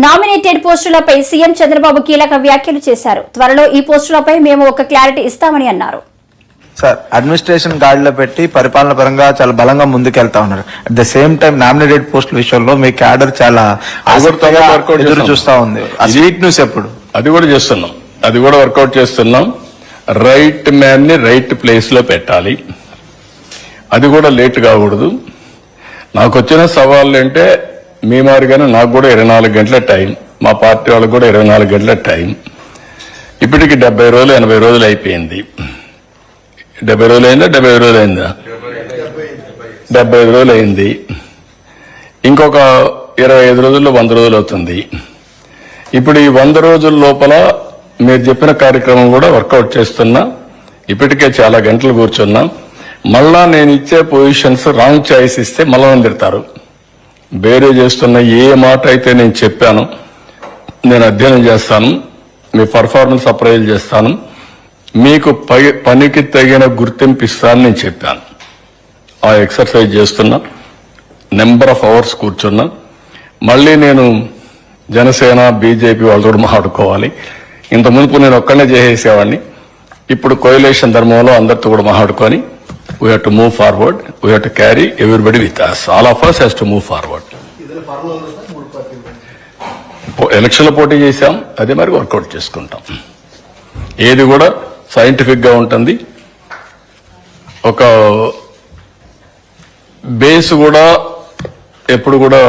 Nominated పోస్టులపై CM Chandrababu కీలక వ్యాఖ్యలు చేశారు. త్వరలో ఈ పోస్టులపై మేము ఒక క్లారిటీ ఇస్తామని అన్నారు. సార్ అడ్మినిస్ట్రేషన్ గాడిలో పెట్టి పరిపాలన పరంగా చాలా బలంగా ముందుకెళ్తా ఉన్నారు. At the same time nominated పోస్టుల విషయంలో మీ క్యాడర్ చాలా ఎదురు చేస్తాం. ఉంది. స్వీట్ న్యూస్ ఎప్పుడు? అది కూడా చేస్తున్నాం. అది కూడా వర్కౌట్ చేస్తున్నాం. రైట్ మ్యాన్ని రైట్ ప్లేస్లో పెట్టాలి. అది కూడా లేట్ కాకూడదు. నాకు వచ్చిన సవాళ్ళు అంటే మీ మాదిరిగానే నాకు కూడా ఇరవై నాలుగు గంటల టైం మా పార్టీ వాళ్ళకి కూడా ఇరవై నాలుగు గంటల టైం. ఇప్పటికి డెబ్బై రోజులు ఎనభై రోజులు అయిపోయింది. డెబ్బై రోజులు అయిందా డెబ్బై ఐదు రోజులు అయిందా? డెబ్బై ఐదు రోజులు అయింది. ఇంకొక ఇరవై ఐదు రోజుల్లో వంద రోజులు అవుతుంది. ఇప్పుడు ఈ వంద రోజుల లోపల మీరు చెప్పిన కార్యక్రమం కూడా వర్కౌట్ చేస్తున్నా. ఇప్పటికే చాలా గంటలు కూర్చున్నా. మళ్ళా నేను ఇచ్చే పొజిషన్స్ రాంగ్ చాయిస్ ఇస్తే మళ్ళా తిడతారు. వేరే చేస్తున్న ఏ మాట అయితే నేను చెప్పాను నేను అధ్యయనం చేస్తాను మీ పర్ఫార్మెన్స్ అప్రైజ్ చేస్తాను మీకు పై- పనికి తగిన గుర్తింపు ఇస్తానని నేను చెప్పాను. ఆ ఎక్సర్సైజ్ చేస్తున్నా నెంబర్ ఆఫ్ అవర్స్ కూర్చున్నా మళ్ళీ నేను జనసేన బీజేపీ వాళ్ళతో మాట్లాడుకోవాలి. ఇంత మునుపు నేను ఒక్కనే చేసేసేవాడిని. ఇప్పుడు కోయిలేషన్ ధర్మంలో అందరితో కూడా మాట్లాడుకొని we have to move forward we have to carry everybody with us all of us has to move forward ఎలక్షన్లో పోటీ చేశాం. అదే మరి వర్కౌట్ చేసుకుంటాం. ఏది కూడా సైంటిఫిక్గా ఉంటుంది. ఒక బేస్ కూడా ఎప్పుడు కూడా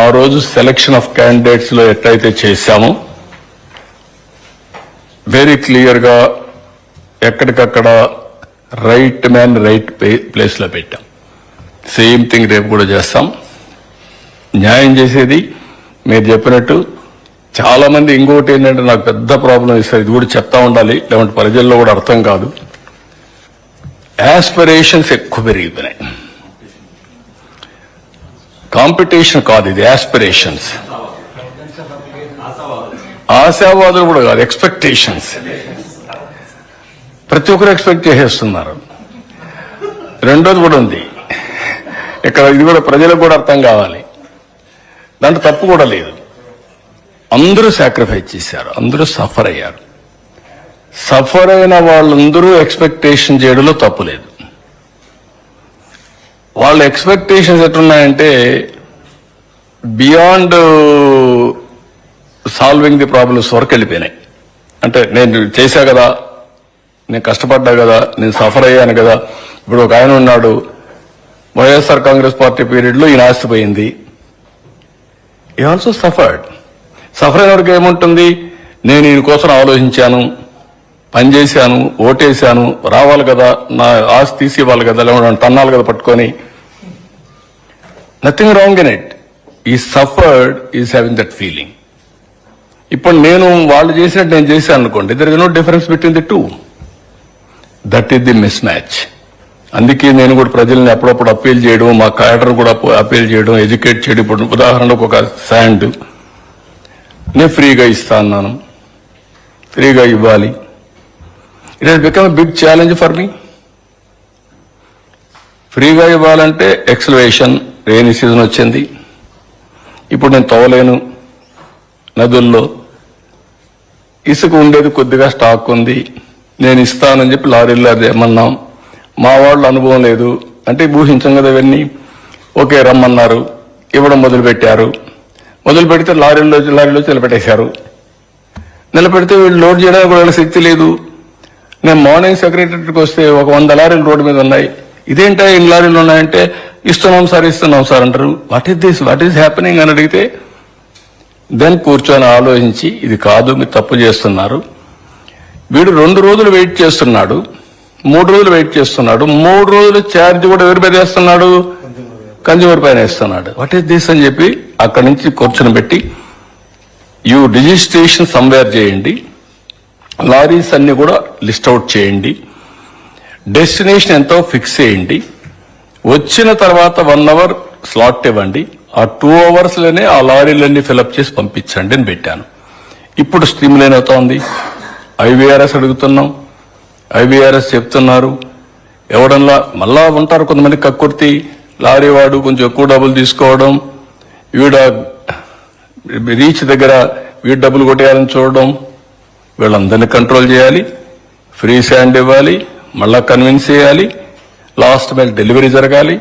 ఆ రోజు సెలక్షన్ ఆఫ్ క్యాండిడేట్స్లో ఎట్లయితే చేశామో వెరీ క్లియర్గా ఎక్కడికక్కడ రైట్ మ్యాన్ రైట్ ప్లేస్లో పెట్టాం. సేమ్ థింగ్ రేపు కూడా చేస్తాం. న్యాయం చేసేది మీరు చెప్పినట్టు చాలా మంది ఇంకోటి ఏంటంటే నాకు పెద్ద ప్రాబ్లం ఇస్తారు. ఇది కూడా చెప్తా ఉండాలి. లేదంటే ప్రజల్లో కూడా అర్థం కాదు. యాస్పిరేషన్స్ ఎక్కువ పెరిగిపోయినాయి. కాంపిటీషన్ కాదు ఇది యాస్పిరేషన్స్ ఆశావాదులు కూడా కాదు ఎక్స్పెక్టేషన్స్ ప్రతి ఒక్కరు ఎక్స్పెక్ట్ చేసేస్తున్నారు. రెండోది కూడా ఉంది. ఇక్కడ ఇది కూడా ప్రజలకు కూడా అర్థం కావాలి. దాంట్లో తప్పు కూడా లేదు. అందరూ సాక్రిఫైస్ చేశారు. అందరూ సఫర్ అయ్యారు. సఫర్ అయిన వాళ్ళందరూ ఎక్స్పెక్టేషన్ చేయడంలో తప్పు లేదు. వాళ్ళ ఎక్స్పెక్టేషన్స్ ఎట్లున్నాయంటే బియాండ్ సాల్వింగ్ ది ప్రాబ్లమ్స్ వరకు వెళ్ళిపోయినాయి. అంటే నేను చేశా కదా నేను కష్టపడ్డా కదా నేను సఫర్ అయ్యాను కదా. ఇప్పుడు ఒక ఆయన ఉన్నాడు. వైఎస్ఆర్ కాంగ్రెస్ పార్టీ పీరియడ్లో ఈయన ఆస్తిపోయింది ఈ ఆల్సో సఫర్డ్ సఫర్ అయిన వరకు ఏముంటుంది? నేను ఈయన కోసం ఆలోచించాను పనిచేశాను ఓటేశాను రావాలి కదా నా ఆస్తి తీసి ఇవ్వాలి కదా లేకుంటే టన్నాలు కదా పట్టుకొని. నథింగ్ రాంగ్ ఇన్ ఇట్ ఈ suffered is having that feeling ఇప్పుడు నేను వాళ్ళు చేసినట్టు నేను చేశాను అనుకోండి there is no difference between the two that is the mismatch అందుకే నేను కూడా ప్రజల్ని అప్పుడప్పుడు అప్పీల్ చేయడం మా క్యాడర్ కూడా అప్పీల్ చేయడం ఎడ్యుకేట్ చేయడం. ఇప్పుడు ఉదాహరణకు ఒక శాండ్ నేను ఫ్రీగా ఇస్తా అన్నాను. ఫ్రీగా ఇవ్వాలి. It has become big challenge for me ఫ్రీగా ఇవ్వాలంటే ఎక్సలవేషన్ రెయినీ సీజన్ వచ్చింది. ఇప్పుడు నేను తవ్వలేను నదుల్లో. ఇసుక ఉండేది కొద్దిగా స్టాక్ ఉంది. నేను ఇస్తానని చెప్పి లారీల్లో అది ఏమన్నాం. మా వాళ్ళు అనుభవం లేదు. అంటే ఊహించం కదా ఇవన్నీ. ఓకే రమ్మన్నారు. ఇవ్వడం మొదలుపెట్టారు. మొదలు పెడితే లారీల్లో లారీలో నిలబెట్టేశారు. నిలబెడితే వీళ్ళు లోడ్ చేయడానికి వాళ్ళ శక్తి లేదు. నేను మార్నింగ్ సెక్రటరీకి వస్తే ఒక వంద లారీలు రోడ్డు మీద ఉన్నాయి. ఇదేంటా ఎన్ని లారీలు ఉన్నాయంటే ఇస్తున్నాం సార్ ఇస్తున్నాం సార్ అంటారు. What is this what is happening అని అడిగితే దెన్ కూర్చొని ఆలోచించి ఇది కాదు మీరు తప్పు చేస్తున్నారు. వీడు రెండు రోజులు వెయిట్ చేస్తున్నాడు మూడు రోజులు వెయిట్ చేస్తున్నాడు మూడు రోజులు ఛార్జ్ కూడా ఎవరి పైన వేస్తున్నాడు? కన్జ్యూమర్ పైన వేస్తున్నాడు. వాట్ ఈస్ దిస్ అని చెప్పి అక్కడి నుంచి కూర్చొని పెట్టి యూ రిజిస్ట్రేషన్ సంవేర్ చేయండి లారీస్ అన్ని కూడా లిస్ట్ అవుట్ చేయండి డెస్టినేషన్ ఎంతో ఫిక్స్ చేయండి వచ్చిన తర్వాత వన్ అవర్ స్లాట్ ఇవ్వండి ఆ టూ అవర్స్లోనే ఆ లారీలన్నీ ఫిలప్ చేసి పంపించండి అని పెట్టాను. ఇప్పుడు స్ట్రీమ్ లైన్ అవుతోంది. ఐవీఆర్ఎస్ అడుగుతున్నాం. ఐవీఆర్ఎస్ చెప్తున్నారు. ఎవడన్నా మళ్ళా ఉంటారు కొంతమంది కక్కుర్తి లారీ వాడు కొంచెం ఎక్కువ డబ్బులు తీసుకోవడం వీడ రీచ్ దగ్గర వీడు డబ్బులు కొట్టేయాలని చూడడం వీళ్ళందరినీ కంట్రోల్ చేయాలి ఫ్రీ శాండ్ ఇవ్వాలి మళ్ళా కన్విన్స్ చేయాలి లాస్ట్ మైల్ డెలివరీ జరగాలి.